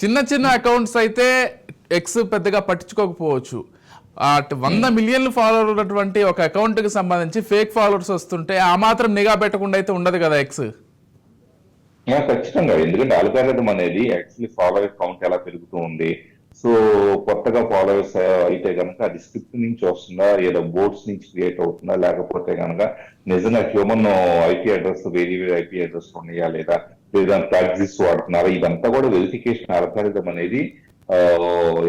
చిన్న చిన్న అకౌంట్స్ అయితే ఎక్స్ పెద్దగా పట్టించుకోకపోవచ్చు. వంద మిలియన్లు ఫాలోవర్ ఉన్నటువంటి ఒక అకౌంట్కి సంబంధించి ఫేక్ ఫాలోవర్స్ వస్తుంటే ఆ మాత్రం నిఘా పెట్టకుండా అయితే ఉండదు కదా ఎక్స్ ఖచ్చితంగా. ఎందుకంటే అల్గారిథం అనేది యాక్చువల్లీ ఫాలోవర్స్ కౌంట్ ఎలా పెరుగుతూ ఉంది సో కొత్తగా ఫాలోవర్స్ అయితే కనుక అది స్క్రిప్ట్ నుంచి వస్తుందా? ఏదో బోర్డ్స్ నుంచి క్రియేట్ అవుతుందా? లేకపోతే కనుక నిజంగా హ్యూమన్ ఐపీ అడ్రస్ వేరే వేరే ఐపీ అడ్రస్ ఉన్నాయా? లేదా లేదా ప్రాక్టీస్ వాడుతున్నారా? ఇదంతా కూడా వెరిఫికేషన్ అల్గారిథం అనేది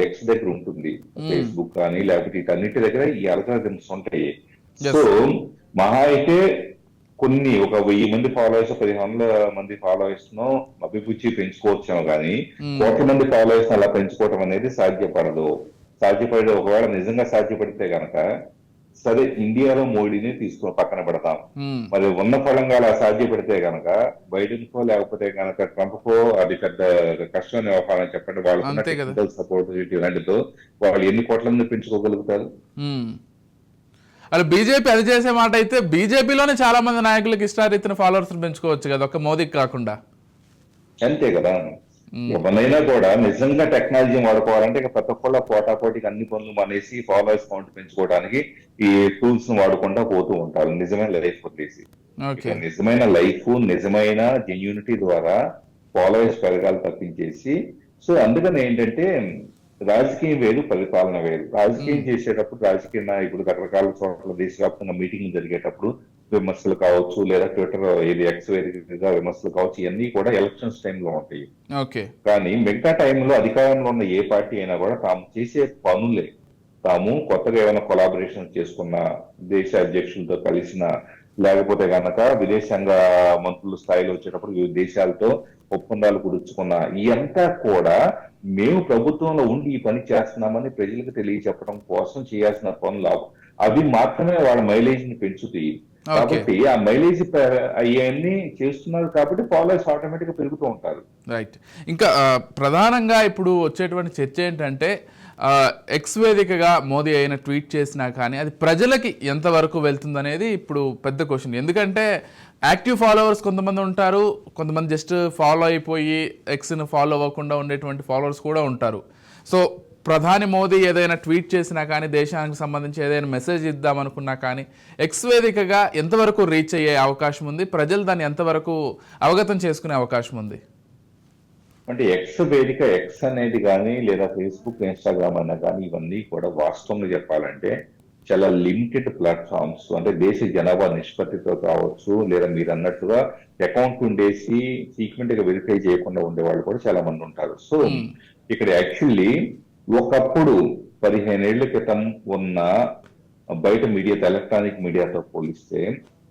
ఎక్స్ దగ్గర ఉంటుంది. ఫేస్బుక్ కానీ లేకపోతే వీటన్నిటి దగ్గర ఈ అల్గారిథమ్స్ ఉంటాయి. సో మహా అయితే కొన్ని ఒక వెయ్యి మంది ఫాలోవర్స్ పదిహేను వందల మంది ఫాలోవర్స్ను అభిపుచ్చి పెంచుకోవచ్చాము కానీ కోట్ల మంది ఫాలోవర్స్ అలా పెంచుకోవటం అనేది సాధ్యపడదు. సాధ్యపడే ఒకవేళ నిజంగా సాధ్యపడితే గనక సరే ఇండియాలో మోడీని తీసుకుని పక్కన పెడతాం. మరి ఉన్న ఫలంగా అలా సాధ్యపడితే గనక బైడెన్ కో లేకపోతే గనక ట్రంప్ కో అది పెద్ద కష్టమైన వ్యవహారం చెప్పండి. వాళ్ళకి సపోర్ట్ ఇలాంటితో వాళ్ళు ఎన్ని కోట్ల మంది పెంచుకోగలుగుతారు? అలా బీజేపీ అది చేసే మాట అయితే బీజేపీలోనే చాలా మంది నాయకులకు ఇష్టారీతిన ఫాలోవర్స్ పెంచుకోవచ్చు కదా ఒక మోదీకి కాకుండా. అంతే కదా. ఎవరైనా కూడా నిజంగా టెక్నాలజీ వాడుకోవాలంటే ఇక ప్రతి ఒక్కళ్ళ పోటాపోటీకి అన్ని పనులు మానేసి ఫాలోవర్స్ కౌంట్ పెంచుకోవడానికి ఈ టూల్స్ను వాడుకుంటా పోతూ ఉంటారు. నిజమైన లైఫ్ వదిలేసి. నిజమైన లైఫ్ నిజమైన జెన్యూనిటీ ద్వారా ఫాలోవర్స్ పెరగాలి తప్పించేసి. సో అందుకని ఏంటంటే రాజకీయం వేరు పరిపాలన వేరు. రాజకీయం చేసేటప్పుడు రాజకీయ నాయకుడు రకరకాల చోట్ల దేశవ్యాప్తంగా మీటింగ్లు జరిగేటప్పుడు విమర్శలు కావచ్చు లేదా ట్విట్టర్ ఇది ఎక్స్ వేదికగా విమర్శలు కావచ్చు ఇవన్నీ కూడా ఎలక్షన్స్ టైంలో ఉంటాయి. ఓకే. కానీ మిగతా టైంలో అధికారంలో ఉన్న ఏ పార్టీ అయినా కూడా తాము చేసే పనులే. తాము కొత్తగా ఏమైనా కొలాబరేషన్ చేసుకున్న దేశ అధ్యక్షులతో కలిసిన లేకపోతే గనక విదేశాంగ మంత్రుల స్థాయిలో వచ్చేటప్పుడు వివిధ దేశాలతో ఒప్పందాలు కుదుర్చుకున్న ఇదంతా కూడా మేము ప్రభుత్వంలో ఉండి ఈ పని చేస్తున్నామని ప్రజలకు తెలియచెప్పడం కోసం చేయాల్సిన పనులు అవ- మాత్రమే వాళ్ళ మైలేజ్ని పెంచుతాయి. కాబట్టి ఆ మైలేజ్ అవన్నీ చేస్తున్నారు కాబట్టి ఫాలోవర్స్ ఆటోమేటిక్ పెరుగుతూ ఉంటారు. రైట్. ఇంకా ప్రధానంగా ఇప్పుడు వచ్చేటువంటి చర్చ ఏంటంటే ఎక్స్ వేదికగా మోదీ అయిన ట్వీట్ చేసినా కానీ అది ప్రజలకి ఎంతవరకు వెళ్తుందనేది ఇప్పుడు పెద్ద క్వశ్చన్ ఎందుకంటే యాక్టివ్ ఫాలోవర్స్ కొంతమంది ఉంటారు కొంతమంది జస్ట్ ఫాలో అయిపోయి ఎక్స్ని ఫాలో అవ్వకుండా ఉండేటువంటి ఫాలోవర్స్ కూడా ఉంటారు. సో ప్రధాని మోదీ ఏదైనా ట్వీట్ చేసినా కానీ దేశానికి సంబంధించి ఏదైనా మెసేజ్ ఇద్దామనుకున్నా కానీ ఎక్స్ వేదికగా ఎంతవరకు రీచ్ అయ్యే అవకాశం ఉంది? ప్రజలు దాన్ని ఎంతవరకు అవగతం చేసుకునే అవకాశం ఉంది? అంటే ఎక్స్ వేదిక ఎక్స్ అనేది కానీ లేదా ఫేస్బుక్ ఇన్స్టాగ్రామ్ అన్నా కానీ ఇవన్నీ కూడా వాస్తవంగా చెప్పాలంటే చాలా లిమిటెడ్ ప్లాట్ఫామ్స్ అంటే దేశ జనాభా నిష్పత్తితో కావచ్చు లేదా మీరు అన్నట్టుగా అకౌంట్ ఉండేసి సీక్వెంట్గా వెరిఫై చేయకుండా ఉండే వాళ్ళు కూడా చాలా మంది ఉంటారు. సో ఇక్కడ యాక్చువల్లీ ఒకప్పుడు పదిహేనేళ్ళ క్రితం ఉన్న బయట మీడియాతో ఎలక్ట్రానిక్ మీడియాతో పోలిస్తే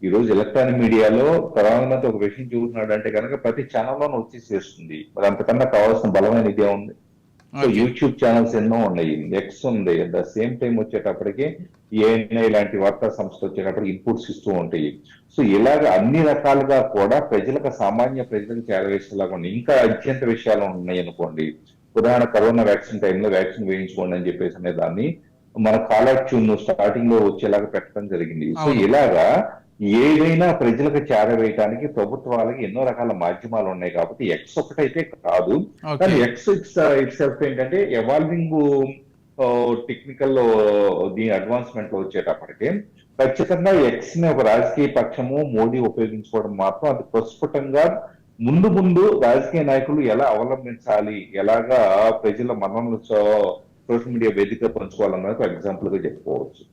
ఈ రోజు ఎలక్ట్రానిక్ మీడియాలో ప్రధానమంత్రి ఒక విషయం చూస్తున్నాడు అంటే కనుక ప్రతి ఛానల్లోనూ వచ్చేసేస్తుంది మరి అంతకన్నా కావాల్సిన బలమైన ఇదే ఉంది. సో యూట్యూబ్ ఛానల్స్ ఎన్నో ఉన్నాయి. ఎక్స్ ఉంది. అట్ ద సేమ్ టైం వచ్చేటప్పటికి ఏఎన్ఐ లాంటి వార్తా సంస్థ వచ్చేటప్పటికి ఇన్పుట్స్ ఇస్తూ ఉంటాయి. సో ఇలాగ అన్ని రకాలుగా కూడా ప్రజలకు సామాన్య ప్రజలకు చేరవేసేలాగా ఉన్నాయి. ఇంకా అత్యంత విషయాలు ఉన్నాయి అనుకోండి. ఉదాహరణ కరోనా వ్యాక్సిన్ టైంలో వ్యాక్సిన్ వేయించుకోండి అని చెప్పేసి అనే దాన్ని మన కాలర్ ట్యూన్ స్టార్టింగ్లో వచ్చేలాగా పెట్టడం జరిగింది. సో. ఇలాగా ఏదైనా ప్రజలకు చేరవేయడానికి ప్రభుత్వాలకి ఎన్నో రకాల మాధ్యమాలు ఉన్నాయి కాబట్టి ఎక్స్ ఒకటైతే కాదు. కానీ ఎక్స్ ఇట్స్ ఇట్స్ ఏంటంటే ఎవాల్వింగ్ టెక్నికల్ దీని అడ్వాన్స్మెంట్లో వచ్చేటప్పటికి ఖచ్చితంగా ఎక్స్ని ఒక రాజకీయ పక్షము మోడీ ఉపయోగించుకోవడం మాత్రం అది ప్రస్ఫుటంగా ముందు ముందు రాజకీయ నాయకులు ఎలా అవలంబించాలి ఎలాగా ప్రజల మన్ననలు సోషల్ మీడియా వేదిక పంచుకోవాలన్నది ఎగ్జాంపుల్గా చెప్పుకోవచ్చు